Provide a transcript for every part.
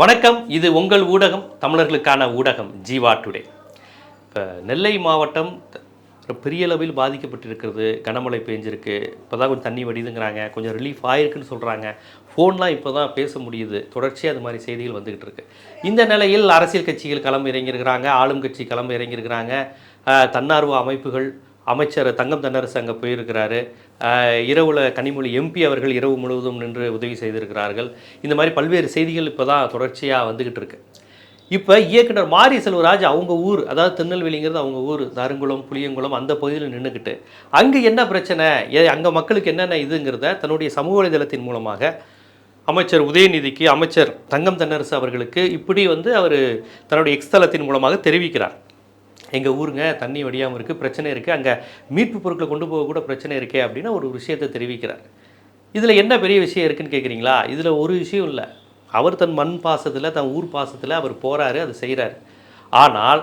வணக்கம். இது உங்கள் ஊடகம் தமிழர்களுக்கான ஊடகம் ஜீவா டுடே. இப்போ நெல்லை மாவட்டம் பெரிய அளவில் பாதிக்கப்பட்டிருக்கிறது. கனமழை பெஞ்சிருக்கு. இப்போ தான் கொஞ்சம் தண்ணி வடிதுங்கிறாங்க. கொஞ்சம் ரிலீஃப் ஆயிருக்குன்னு சொல்கிறாங்க ஃபோன்லாம் இப்போ தான் பேச முடியுது. தொடர்ச்சியாக அது மாதிரி செய்திகள் வந்துக்கிட்டு இருக்கு. இந்த நிலையில் அரசியல் கட்சிகள் களம் இறங்கியிருக்கிறாங்க. ஆளும் கட்சி களம் இறங்கியிருக்கிறாங்க. தன்னார்வ அமைப்புகள் அமைச்சர் தங்கம் தென்னரசு அங்கே போயிருக்கிறாரு. இரவில் இரவுல கனிமொழி எம்பி அவர்கள் இரவு முழுவதும் நின்று உதவி செய்திருக்கிறார்கள். இந்த மாதிரி பல்வேறு செய்திகள் இப்போ தான் தொடர்ச்சியாக வந்துக்கிட்டு இருக்கு. இப்போ இயக்குனர் மாரி செல்வராஜ் அவங்க ஊர் அதாவது திருநெல்வேலிங்கிறது அவங்க ஊர் தருங்குளம் புளியங்குளம் அந்த பகுதியில் நின்றுக்கிட்டு அங்கே என்ன பிரச்சனை? ஏ அங்கே மக்களுக்கு என்னென்ன இதுங்கிறத தன்னுடைய சமூக வலைதளத்தின் மூலமாக அமைச்சர் உதயநிதிக்கு அமைச்சர் தங்கம் தென்னரசு அவர்களுக்கு இப்படி வந்து அவர் தன்னுடைய எக்ஸ்தலத்தின் மூலமாக தெரிவிக்கிறார். எங்கள் ஊருங்க தண்ணி வடியாமல் இருக்குது பிரச்சனை இருக்குது அங்கே மீட்பு பொருட்களை கொண்டு போக கூட பிரச்சனை இருக்கே அப்படின்னு ஒரு விஷயத்தை தெரிவிக்கிறார். இதில் என்ன பெரிய விஷயம் இருக்குன்னு கேட்குறீங்களா இதில் ஒரு விஷயம் இல்லை. அவர் தன் மண் பாசத்தில் தன் ஊர் பாசத்தில் அவர் போகிறாரு அது செய்கிறாரு ஆனால்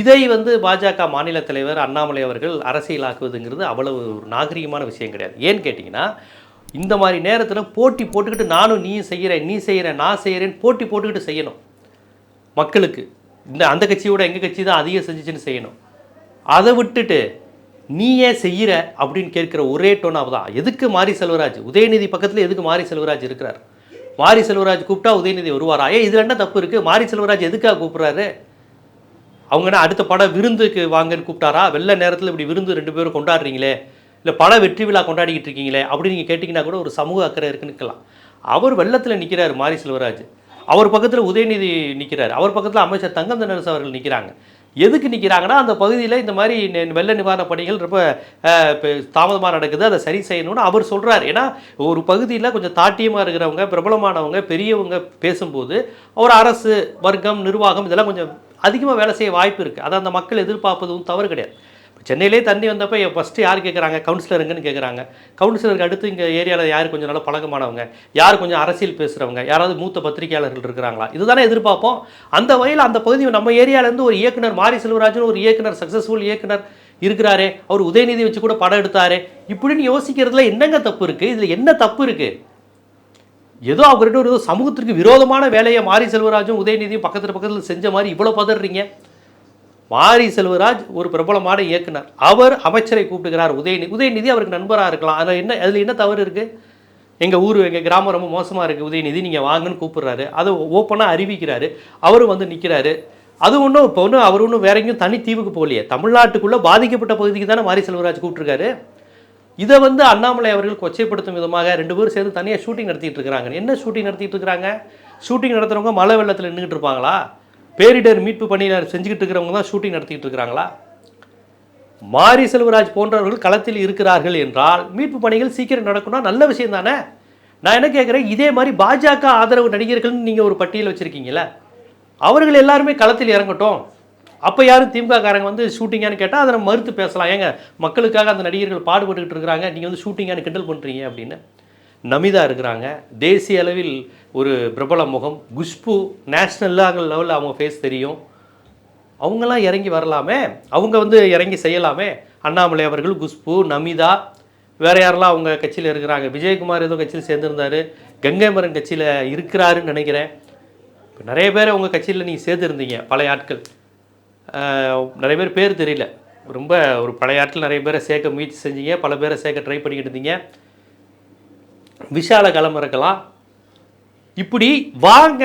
இதை வந்து பாஜக மாநில தலைவர் அண்ணாமலை அவர்கள் அரசியலாக்குவதுங்கிறது அவ்வளவு ஒரு நாகரிகமான விஷயம் கிடையாது. ஏன்னு கேட்டிங்கன்னா இந்த மாதிரி நேரத்தில் போட்டி போட்டுக்கிட்டு நானும் நீயும் செய்கிறேன் நீ செய்கிறேன் நான் செய்கிறேன்னு போட்டி போட்டுக்கிட்டு செய்யணும் மக்களுக்கு. இந்த அந்த கட்சியோட எங்கள் கட்சி தான் அதிகம் செஞ்சுச்சுன்னு செய்யணும். அதை விட்டுட்டு நீ ஏன் செய்கிற அப்படின்னு கேட்குற ஒரே டோன் தான் எதுக்கு மாரி செல்வராஜ்? உதயநிதி பக்கத்தில் எதுக்கு மாரி செல்வராஜ் இருக்கிறார்? மாரி செல்வராஜ் கூப்பிட்டா உதயநிதி வருவாரா? ஏன் இதில் என்ன தப்பு இருக்குது மாரி செல்வராஜ் எதுக்காக கூப்பிட்றாரு? அவங்க என்ன அடுத்த படம் விருந்துக்கு வாங்கன்னு கூப்பிட்டாரா? வெள்ள நேரத்தில் இப்படி விருந்து ரெண்டு பேரும் கொண்டாடுறீங்களே. இல்லை பல வெற்றி விழா கொண்டாடிக்கிட்டு இருக்கீங்களே அப்படின்னு நீங்கள் கேட்டிங்கன்னா கூட ஒரு சமூக அக்கறை இருக்குன்னு இருக்கலாம். அவர் வெள்ளத்தில் நிற்கிறார் மாரி செல்வராஜ். அவர் பக்கத்தில் உதயநிதி நிற்கிறார் அவர் பக்கத்தில் அமைச்சர் தங்கம் தென்னரசு அவர்கள் நிற்கிறாங்க எதுக்கு நிற்கிறாங்கன்னா அந்த பகுதியில் இந்த மாதிரி நெ- வெள்ள நிவாரணப் பணிகள் ரொம்ப தாமதமாக நடக்குது. அதை சரி செய்யணும்னு அவர் சொல்கிறார் ஏன்னா ஒரு பகுதியில் கொஞ்சம் தாட்டியமாக இருக்கிறவங்க பிரபலமானவங்க பெரியவங்க பேசும்போது ஒரு அரசு வர்க்கம் நிர்வாகம் இதெல்லாம் கொஞ்சம் அதிகமாக வேலை செய்ய வாய்ப்பு இருக்குது அதை அந்த மக்கள் எதிர்பார்ப்பதும் தவறு கிடையாது. சென்னையிலே தண்ணி வந்தப்போ ஃபஸ்ட்டு யார் கேட்குறாங்க கவுன்சிலருங்கன்னு கேட்குறாங்க கவுன்சிலருக்கு அடுத்து இங்கே ஏரியாவில் யார் கொஞ்சம் நல்லா பழக்கமானவங்க யார் கொஞ்சம் அரசியல் பேசுகிறவங்க யாராவது மூத்த பத்திரிகையாளர்கள் இருக்கிறாங்களா? இதுதானே எதிர்பார்ப்போம். அந்த வகையில் அந்த பகுதி நம்ம ஏரியாவிலேருந்து ஒரு இயக்குனர் மாரி செல்வராஜன் ஒரு இயக்குனர் சக்ஸஸ்ஃபுல் இயக்குனர் இருக்கிறாரே. அவர் உதயநிதி வச்சு கூட படம் எடுத்தாரே. இப்படின்னு யோசிக்கிறதுல என்னங்க தப்பு இருக்குது இதில் என்ன தப்பு இருக்குது ஏதோ அவர்கிட்ட ஒரு சமூகத்திற்கு விரோதமான வேலையை மாரி செல்வராஜும் உதயநிதியும் பக்கத்தில் பக்கத்தில் செஞ்ச மாதிரி இவ்வளோ பதறீங்க. மாரி செல்வராஜ் ஒரு பிரபலமான இயக்குனர். அவர் அமைச்சரை கூப்பிட்டுக்கிறார் உதயநிதி. உதயநிதி அவருக்கு நண்பராக இருக்கலாம். அதில் என்ன அதில் என்ன தவறு இருக்குது எங்கள் ஊர் எங்கள் கிராமம் ரொம்ப மோசமாக இருக்குது உதயநிதி நீங்கள் வாங்கன்னு கூப்பிடுறாரு. அதை ஓப்பனாக அறிவிக்கிறாரு. அவரும் வந்து நிற்கிறாரு அது ஒன்றும் இப்போ ஒன்றும் அவர் ஒன்றும் வேற எங்கேயும் தனி தீவுக்கு போகலையே. தமிழ்நாட்டுக்குள்ளே பாதிக்கப்பட்ட பகுதிக்கு தானே மாரி செல்வராஜ் கூப்பிட்டுருக்காரு. இதை வந்து அண்ணாமலை அவர்கள் கொச்சைப்படுத்தும் விதமாக ரெண்டு பேரும் சேர்ந்து தனியாக ஷூட்டிங் நடத்திட்டு இருக்கிறாங்க. என்ன ஷூட்டிங் நடத்திட்டு இருக்கிறாங்க? ஷூட்டிங் நடத்துறவங்க மழை வெள்ளத்தில் நின்றுட்டு இருப்பாங்களா? பேரிடர் மீட்பு பணியினர் செஞ்சுக்கிட்டு இருக்கிறவங்க தான் ஷூட்டிங் நடத்திக்கிட்டு இருக்கிறாங்களா? மாரி செல்வராஜ் போன்றவர்கள் களத்தில் இருக்கிறார்கள் என்றால் மீட்பு பணிகள் சீக்கிரம் நடக்கணும்னா நல்ல விஷயம் தானே? நான் என்ன கேட்குறேன் இதே மாதிரி பாஜக ஆதரவு நடிகர்கள்னு நீங்கள் ஒரு பட்டியல் வச்சுருக்கீங்களே அவர்கள் எல்லாருமே களத்தில் இறங்கட்டும். அப்போ யாரும் திமுககாரங்க வந்து ஷூட்டிங்கான்னு கேட்டால் அதை நம்ம மறுத்து பேசலாம். ஏங்க மக்களுக்காக அந்த நடிகர்கள் பாடுபட்டுக்கிட்டு இருக்கிறாங்க நீங்கள் வந்து ஷூட்டிங்கான்னு கிண்டல் பண்ணுறீங்க அப்படின்னு. நமிதா இருக்கிறாங்க. தேசிய அளவில் ஒரு பிரபல முகம். குஷ்பு நேஷ்னல் லெவலில் அவங்க ஃபேஸ் தெரியும். அவங்கெல்லாம் இறங்கி வரலாமே. அவங்க வந்து இறங்கி செய்யலாமே. அண்ணாமலை அவர்கள் குஷ்பு நமிதா வேற யாரெல்லாம் அவங்க கட்சியில் இருக்கிறாங்க? விஜயகுமார் ஏதோ கட்சியில் சேர்ந்துருந்தாரு. கங்கைமரன் கட்சியில் இருக்கிறாருன்னு நினைக்கிறேன். இப்போ நிறைய பேர் உங்கள் கட்சியில் நீங்கள் சேர்த்துருந்தீங்க. பழைய ஆட்கள். நிறைய பேர் பேர் தெரியல. ரொம்ப ஒரு பழைய ஆட்கள் நிறைய பேரை சேர்க்க முயற்சி செஞ்சீங்க. பல பேரை சேர்க்க ட்ரை பண்ணிக்கிட்டு இருந்தீங்க. விஷால கிளம்புறக்கலாம் இப்படி வாங்க.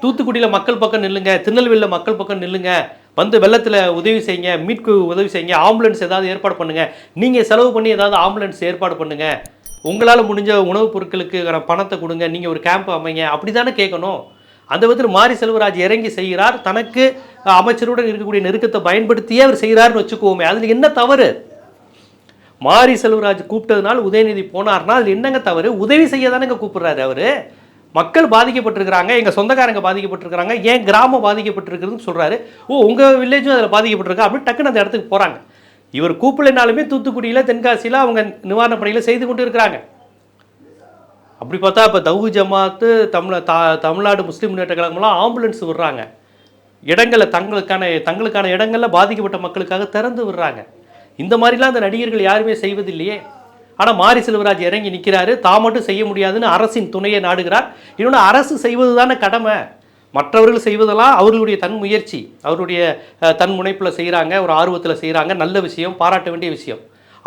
தூத்துக்குடியில் மக்கள் பக்கம் நில்லுங்க. திருநெல்வேலியில் மக்கள் பக்கம் நில்லுங்க. வந்து வெள்ளத்தில் உதவி செய்யுங்க. மீட்கு உதவி செய்யுங்க. ஆம்புலன்ஸ் ஏதாவது ஏற்பாடு பண்ணுங்கள் நீங்கள் செலவு பண்ணி ஏதாவது ஆம்புலன்ஸ் ஏற்பாடு பண்ணுங்கள் உங்களால் முடிஞ்ச உணவுப் பொருட்களுக்கு பணத்தை கொடுங்க. நீங்கள் ஒரு கேம்ப் அமைங்க. அப்படி தானே கேட்கணும்? அந்த விதத்தில் மாரி செல்வராஜ் இறங்கி செய்கிறார். தனக்கு அமைச்சருடன் இருக்கக்கூடிய நெருக்கத்தை பயன்படுத்தியே அவர் செய்கிறாருன்னு வச்சுக்குவோமே அதில் என்ன தவறு? மாரி செல்வராஜ் கூப்பிட்டதுனால உதயநிதி போனார்னா அதில் என்னங்க தவறு? உதவி செய்ய தானேங்க கூப்பிட்றாரு அவர். மக்கள் பாதிக்கப்பட்டிருக்கிறாங்க எங்கள் சொந்தக்காரங்க பாதிக்கப்பட்டிருக்கிறாங்க ஏன் கிராமம் பாதிக்கப்பட்டிருக்குதுன்னு சொல்கிறாரு ஓ உங்கள் வில்லேஜும் அதில் பாதிக்கப்பட்டிருக்கா அப்படின்னு டக்குன்னு அந்த இடத்துக்கு போகிறாங்க இவர் கூப்பிடலைனாலுமே தூத்துக்குடியில் தென்காசியில் அவங்க நிவாரணப் பணியில் செய்து கொண்டு இருக்கிறாங்க அப்படி பார்த்தா இப்போ தவு ஜமாத்து தமிழ தா தமிழ்நாடு முஸ்லீம் முன்னேற்ற கழகம்லாம் ஆம்புலன்ஸ் விடுறாங்க. இடங்களை தங்களுக்கான தங்களுக்கான இடங்களில் பாதிக்கப்பட்ட மக்களுக்காக திறந்து விடுறாங்க. இந்த மாதிரிலாம் அந்த நடிகர்கள் யாருமே செய்வதில்லையே. ஆனால் மாரி செல்வராஜ் இறங்கி நிற்கிறாரு தான் மட்டும் செய்ய முடியாதுன்னு அரசின் துணையை நாடுகிறார். இன்னொன்று அரசு செய்வது தானே கடமை. மற்றவர்கள் செய்வதெல்லாம் அவர்களுடைய தன் முயற்சி. அவருடைய தன் முனைப்பில் செய்கிறாங்க ஒரு ஆர்வத்தில் செய்கிறாங்க நல்ல விஷயம் பாராட்ட வேண்டிய விஷயம்.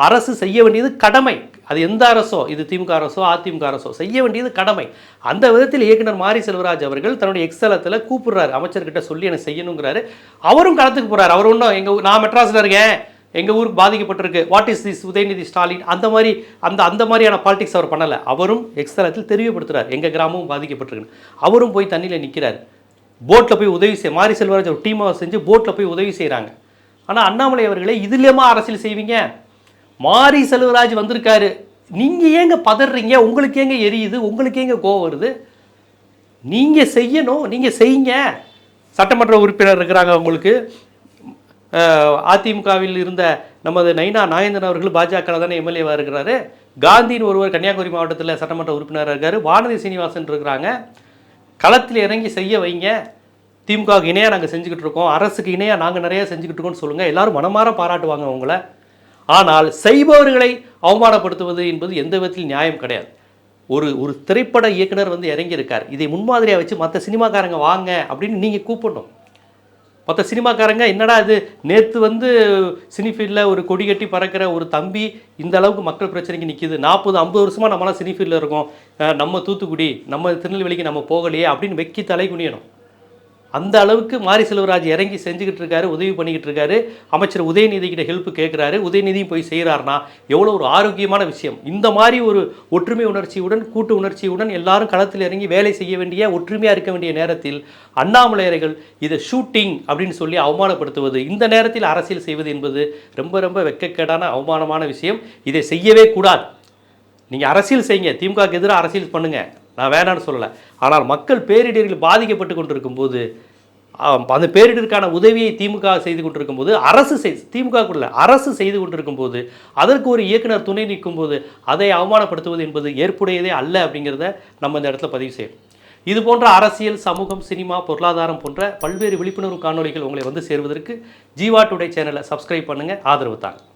அரசு செய்ய வேண்டியது கடமை. அது எந்த அரசோ? இது திமுக அரசோ அதிமுக அரசோ? செய்ய வேண்டியது கடமை. அந்த விதத்தில் இயக்குனர் மாரி செல்வராஜ் அவர்கள் தன்னுடைய எக்ஸலத்தில் கூப்பிடுறாரு. அமைச்சர்கிட்ட சொல்லி எனக்கு செய்யணுங்கிறாரு. அவரும் களத்துக்கு போகிறார் அவர் ஒன்றும் எங்கள் நான் மெட்ராஸில் இருக்கேன். எங்கள் ஊருக்கு பாதிக்கப்பட்டிருக்கு. What is this Udhayanidhi Stalin அந்த மாதிரி அந்த அந்த மாதிரியான பாலிடிக்ஸ் அவர் பண்ணலை. அவரும் எக்ஸ்தலத்தில் தெரியப்படுத்துகிறார் எங்கள் கிராமமும் பாதிக்கப்பட்டிருக்குன்னு. அவரும் போய் தண்ணியில் நிற்கிறார் போட்டில் போய் உதவி செய் மாரி செல்வராஜ் ஒரு டீமாக செஞ்சு போட்டில் போய் உதவி செய்கிறாங்க ஆனால் அண்ணாமலை அவர்களே இதுலேயுமா அரசியல் செய்வீங்க? மாரி செல்வராஜ் வந்திருக்காரு. நீங்கள் ஏங்க பதறீங்க? உங்களுக்கு ஏங்க எரியுது? உங்களுக்கு ஏங்க கோவம் வருது? நீங்கள் செய்யணும் நீங்கள் செய்யுங்க. சட்டமன்ற உறுப்பினர் இருக்கிறாங்க உங்களுக்கு அதிமுகவில் இருந்த நமது நைனா நாயந்தன் அவர்கள் பாஜக தானே எம்எல்ஏவாக இருக்கிறாரு. காந்தின்னு ஒருவர் கன்னியாகுமரி மாவட்டத்தில் சட்டமன்ற உறுப்பினராக இருக்கார். வானதி சீனிவாசன் இருக்கிறாங்க. களத்தில் இறங்கி செய்ய வைங்க. திமுகவுக்கு இணையாக நாங்கள் செஞ்சுக்கிட்டு இருக்கோம். அரசுக்கு இணையாக நாங்கள் நிறைய செஞ்சுக்கிட்டு இருக்கோம்னு சொல்லுங்கள் எல்லாரும் மனமாற பாராட்டுவாங்க உங்களை ஆனால் செய்பவர்களை அவமானப்படுத்துவது என்பது எந்த விதத்தில் நியாயம் கிடையாது. ஒரு ஒரு திரைப்பட இயக்குனர் வந்து இறங்கியிருக்கார். இதை முன்மாதிரியாக வச்சு மற்ற சினிமாக்காரங்க வாங்க அப்படின்னு நீங்கள் கூப்பிடணும். மற்ற சினிமாக்காரங்க என்னடா இது? நேற்று வந்து சினி ஃபீல்டில் ஒரு கொடி கட்டி பறக்கிற ஒரு தம்பி இந்த அளவுக்கு மக்கள் பிரச்சனைக்கு நிற்கிது நாற்பது ஐம்பது வருஷமாக நம்மளாம் சினி ஃபீல்டில் இருக்கோம். நம்ம தூத்துக்குடி நம்ம திருநெல்வேலிக்கு நம்ம போகலையே அப்படின்னு வெக்கி தலை குனியணும். அந்த அளவுக்கு மாரி செல்வராஜ் இறங்கி செஞ்சுக்கிட்டு இருக்காரு உதவி பண்ணிக்கிட்டு இருக்காரு. அமைச்சர் உதயநிதி கிட்ட ஹெல்ப் கேட்குறாரு உதயநிதியும் போய் செய்கிறாருன்னா எவ்வளோ ஒரு ஆரோக்கியமான விஷயம். இந்த மாதிரி ஒரு ஒற்றுமை உணர்ச்சியுடன் கூட்டு உணர்ச்சியுடன் எல்லாரும் களத்தில் இறங்கி வேலை செய்ய வேண்டிய ஒற்றுமையாக இருக்க வேண்டிய நேரத்தில் அண்ணாமலையர்கள் இதை ஷூட்டிங் அப்படின்னு சொல்லி அவமானப்படுத்துவது இந்த நேரத்தில் அரசியல் செய்வது என்பது ரொம்ப ரொம்ப வெட்கக்கேடான அவமானமான விஷயம். இதை செய்யவே கூடாது. நீங்கள் அரசியல் செய்யுங்க. திமுகவுக்கு எதிராக அரசியல் பண்ணுங்கள் நான் வேணான்னு சொல்லலை. ஆனால் மக்கள் பேரிடரில் பாதிக்கப்பட்டு கொண்டிருக்கும் போது அந்த பேரிடருக்கான உதவியை திமுக செய்து கொண்டிருக்கும் போது அரசு செய் திமுக கூட அரசு செய்து கொண்டிருக்கும் போது அதற்கு ஒரு இயக்குனர் துணை நிற்கும் போது அதை அவமானப்படுத்துவது என்பது ஏற்புடையதே அல்ல அப்படிங்கிறத நம்ம இந்த இடத்துல பதிவு செய்யணும் இது போன்ற அரசியல் சமூகம் சினிமா பொருளாதாரம் போன்ற பல்வேறு விழிப்புணர்வு காணொளிகள் உங்களை வந்து சேர்வதற்கு ஜீவா டுடே சேனலை சப்ஸ்கிரைப் பண்ணுங்கள் ஆதரவு தாங்க.